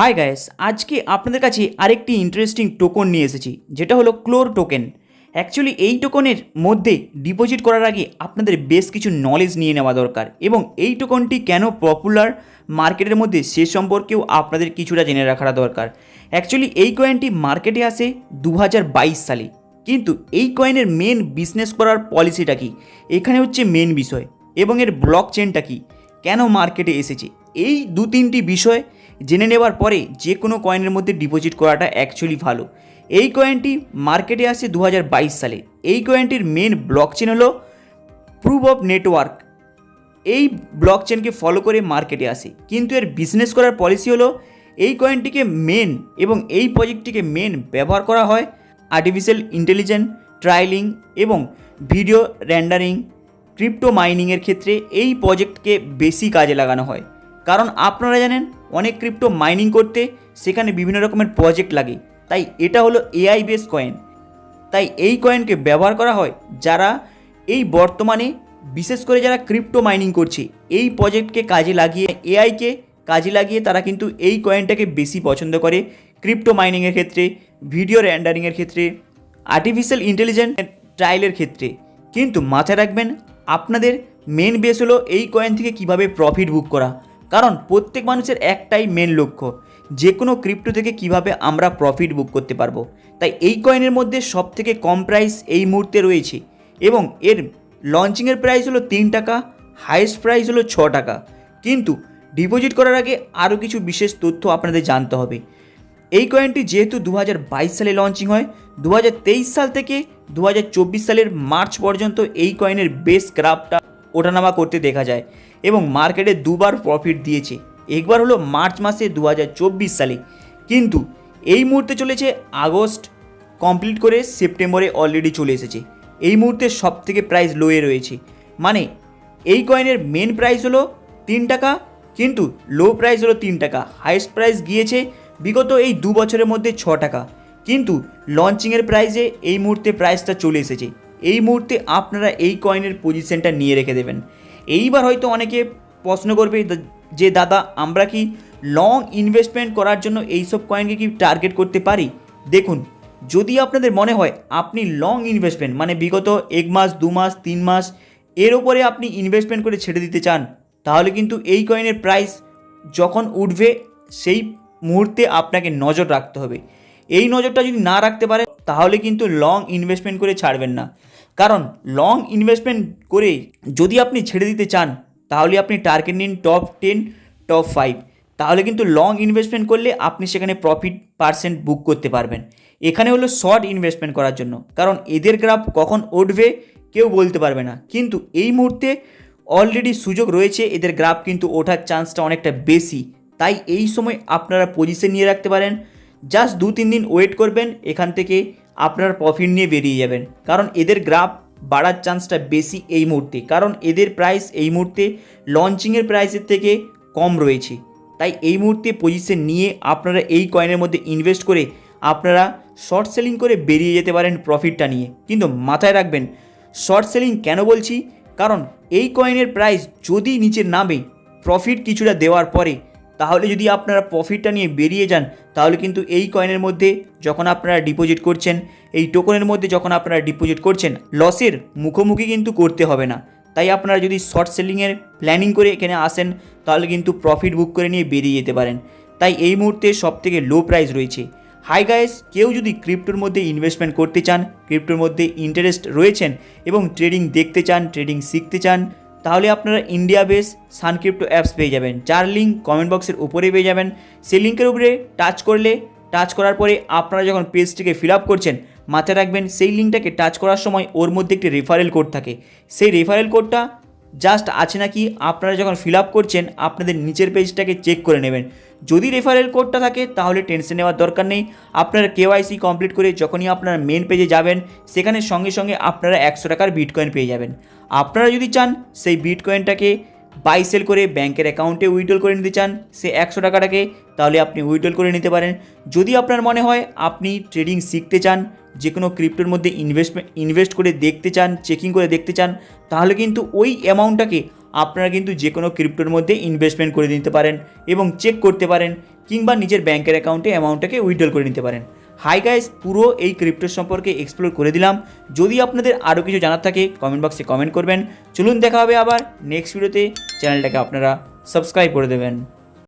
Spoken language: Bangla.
হাই গাইস আজকে আপনাদের কাছে আরেকটি ইন্টারেস্টিং টোকন নিয়ে এসেছি, যেটা হলো ক্লোর টোকেন অ্যাকচুয়ালি এই টোকনের মধ্যে ডিপোজিট করার আগে আপনাদের বেশ কিছু নলেজ নিয়ে নেওয়া দরকার, এবং এই টোকনটি কেন পপুলার মার্কেটের মধ্যে সে সম্পর্কেও আপনাদের কিছুটা জেনে রাখাটা দরকার। অ্যাকচুয়ালি এই কয়েনটি মার্কেটে আসে দু হাজার বাইশ সালে, কিন্তু এই কয়েনের মেন বিজনেস করার পলিসিটা কি? এখানে হচ্ছে মেন বিষয়, এবং এর ব্লক চেনটা কি? কেন মার্কেটে এসেছে? এই দু তিনটি বিষয় জেনে নেওয়ার পরে যে কোনো কয়েনের মধ্যে ডিপোজিট করাটা অ্যাকচুয়ালি ভালো। এই কয়েনটি মার্কেটে আসে দু হাজার বাইশ সালে। এই কয়েনটির মেন ব্লক চেন হলো প্রুফ অফ নেটওয়ার্ক এই ব্লক চেনকে ফলো করে মার্কেটে আসে। কিন্তু এর বিজনেস করার পলিসি হলো এই কয়েনটিকে মেন এবং এই প্রজেক্টটিকে মেন ব্যবহার করা হয় আর্টিফিশিয়াল ইন্টেলিজেন্স ট্রায়ালিং এবং ভিডিও র্যান্ডারিং ক্রিপ্টো মাইনিংয়ের ক্ষেত্রে এই প্রজেক্টকে বেশি কাজে লাগানো হয়। কারণ আপনারা জানেন, অনেক ক্রিপ্টো মাইনিং করতে সেখানে বিভিন্ন রকমের প্রজেক্ট লাগে। তাই এটা হলো এআই বেস কয়েন তাই এই কয়েনকে ব্যবহার করা হয় যারা এই বর্তমানে, বিশেষ করে যারা ক্রিপ্টো মাইনিং করছে, এই প্রজেক্টকে কাজে লাগিয়ে এআইকে কাজে লাগিয়ে তারা কিন্তু এই কয়েনটাকে বেশি পছন্দ করে ক্রিপ্টো মাইনিংয়ের ক্ষেত্রে ভিডিও র্যান্ডারিংয়ের ক্ষেত্রে আর্টিফিশিয়াল ইন্টেলিজেন্স ট্রায়ালের ক্ষেত্রে। কিন্তু মাথায় রাখবেন, আপনাদের মেন বেস হলো এই কয়েন থেকে কীভাবে প্রফিট বুক করা। কারণ প্রত্যেক মানুষের একটাই মেন লক্ষ্য যে কোনো ক্রিপ্টো থেকে কীভাবে আমরা প্রফিট বুক করতে পারব। তাই এই কয়েনের মধ্যে সব থেকে কম প্রাইস এই মুহূর্তে রয়েছে এবং এর লঞ্চিংয়ের প্রাইস হলো তিন টাকা হাইয়েস্ট প্রাইস হলো ছ টাকা। কিন্তু ডিপোজিট করার আগে আরও কিছু বিশেষ তথ্য আপনাদের জানতে হবে। এই কয়েনটি যেহেতু দু হাজার বাইশ সালে লঞ্চিং হয় দু হাজার তেইশ সাল থেকে দু হাজার চব্বিশ সালের মার্চ পর্যন্ত এই কয়েনের বেস গ্রাফটা ওঠানামা করতে দেখা যায় এবং মার্কেটে দুবার প্রফিট দিয়েছে। একবার হলো মার্চ মাসে দু হাজার চব্বিশ সালে। কিন্তু এই মুহূর্তে চলেছে আগস্ট কমপ্লিট করে সেপ্টেম্বরে অলরেডি চলে এসেছে। এই মুহূর্তে সব থেকে প্রাইস লোয়ে রয়েছে। মানে এই কয়েনের মেন প্রাইস হলো তিন টাকা, কিন্তু লো প্রাইস হলো তিন টাকা। হাইয়েস্ট প্রাইস গিয়েছে বিগত এই দু বছরের মধ্যে ছ টাকা। কিন্তু লঞ্চিংয়ের প্রাইসে এই মুহূর্তে প্রাইসটা চলে এসেছে। এই মুহূর্তে আপনারা এই কয়েনের পজিশনটা নিয়ে রেখে দেবেন। এইবার হয়তো অনেকে প্রশ্ন করবে যে দাদা, আমরা কি লং ইনভেস্টমেন্ট করার জন্য এইসব কয়েনকে কি টার্গেট করতে পারি? দেখুন, যদি আপনাদের মনে হয় আপনি লং ইনভেস্টমেন্ট মানে বিগত এক মাস, দু মাস, তিন মাস, এর ওপরে আপনি ইনভেস্টমেন্ট করে ছেড়ে দিতে চান, তাহলে কিন্তু এই কয়েনের প্রাইস যখন উঠবে, সেই মুহূর্তে আপনাকে নজর রাখতে হবে। এই নজরটা যদি না রাখতে পারে তাহলে কিন্তু লং ইনভেস্টমেন্ট করে ছাড়বেন না। কারণ লং ইনভেস্টমেন্ট করে যদি আপনি ছেড়ে দিতে চান, তাহলে আপনি টার্গেট নিন টপ টেন টপ ফাইভ তাহলে কিন্তু লং ইনভেস্টমেন্ট করলে আপনি সেখানে প্রফিট পার্সেন্ট বুক করতে পারবেন। এখানে হলো শর্ট ইনভেস্টমেন্ট করার জন্য। কারণ এদের গ্রাফ কখন উঠবে কেউ বলতে পারবে না। কিন্তু এই মুহূর্তে অলরেডি সুযোগ রয়েছে, এদের গ্রাফ কিন্তু ওঠার চান্সটা অনেকটা বেশি। তাই এই সময় আপনারা পজিশন নিয়ে রাখতে পারেন। জাস্ট দু তিন দিন ওয়েট করবেন, এখান থেকে আপনার প্রফিট নিয়ে বেরিয়ে যাবেন। কারণ এদের গ্রাফ বাড়ার চান্সটা বেশি এই মুহূর্তে। কারণ এদের প্রাইস এই মুহূর্তে লঞ্চিংয়ের প্রাইসের থেকে কম রয়েছে। তাই এই মুহূর্তে পজিশন নিয়ে আপনারা এই কয়েনের মধ্যে ইনভেস্ট করে আপনারা শর্ট সেলিং করে বেরিয়ে যেতে পারেন প্রফিটটা নিয়ে। কিন্তু মাথায় রাখবেন শর্ট সেলিং কেন বলছি? কারণ এই কয়েনের প্রাইস যদি নিচে নামে প্রফিট কিছুটা দেওয়ার পরে তাহলে যদি আপনারা প্রফিটটা নিয়ে বেরিয়ে যান, তাহলে কিন্তু এই কয়েনের মধ্যে যখন আপনারা ডিপোজিট করছেন, এই টোকনের মধ্যে যখন আপনারা ডিপোজিট করছেন লসের মুখোমুখি কিন্তু করতে হবে না। তাই আপনারা যদি শর্ট সেলিংয়ের প্ল্যানিং করে এখানে আসেন, তাহলে কিন্তু প্রফিট বুক করে নিয়ে বেরিয়ে যেতে পারেন। তাই এই মুহূর্তে সব থেকে লো প্রাইস রয়েছে। হাই গাইস কেউ যদি ক্রিপ্টোর মধ্যে ইনভেস্টমেন্ট করতে চান ক্রিপ্টোর মধ্যে ইন্টারেস্ট রয়েছেন এবং ট্রেডিং দেখতে চান ট্রেডিং শিখতে চান তাহলে আপনারা ইন্ডিয়া বেস সানক্রিপ্টো অ্যাপস পেয়ে যাবেন। যার লিঙ্ক কমেন্ট বক্সের উপরে পেয়ে যাবেন। সেই লিঙ্কের উপরে টাচ করলে টাচ করার পরে আপনারা যখন পেজটিকে ফিল আপ করছেন, মাথায় রাখবেন সেই লিঙ্কটাকে টাচ করার সময় ওর মধ্যে একটি রেফারেল কোড থাকে। সেই রেফারেল কোডটা জাস্ট আছে নাকি আপনারা যখন ফিল আপ করছেন, আপনাদের নিচের পেজটাকে চেক করে নেবেন। যদি রেফারেল কোডটা থাকে, তাহলে টেনশন নেওয়ার দরকার নেই। আপনারা কেওয়াইসি কমপ্লিট করে যখনই আপনারা মেন পেজে যাবেন, সেখানে সঙ্গে সঙ্গে আপনারা একশো টাকার বিটকয়েন পেয়ে যাবেন। আপনারা যদি চান, সেই বিটকয়েনটাকে বাই সেল করে ব্যাংকের অ্যাকাউন্টে উইড্রল করে নিতে চান, সে একশো টাকাটাকে তাহলে আপনি উইড্রল করে নিতে পারেন। যদি আপনার মনে হয় আপনি ট্রেডিং শিখতে চান যে কোনো ক্রিপ্টোর মধ্যে ইনভেস্টমেন্ট ইনভেস্ট করে দেখতে চান চেকিং করে দেখতে চান, তাহলে কিন্তু ওই অ্যামাউন্টটাকে আপনারা কিন্তু যে কোনো ক্রিপ্টোর মধ্যে ইনভেস্টমেন্ট করে নিতে পারেন এবং চেক করতে পারেন কিংবা নিজের ব্যাংকের অ্যাকাউন্টে অ্যামাউন্টটাকে উইড্রল করে নিতে পারেন। হাই গাইস পুরো এই ক্রিপ্টো সম্পর্কে এক্সপ্লোর করে দিলাম। যদি আপনাদের আরও কিছু জানার থাকে কমেন্ট বক্সে কমেন্ট করবেন। চলুন দেখা হবে আবার নেক্সট ভিডিওতে চ্যানেলটাকে আপনারা সাবস্ক্রাইব করে দেবেন।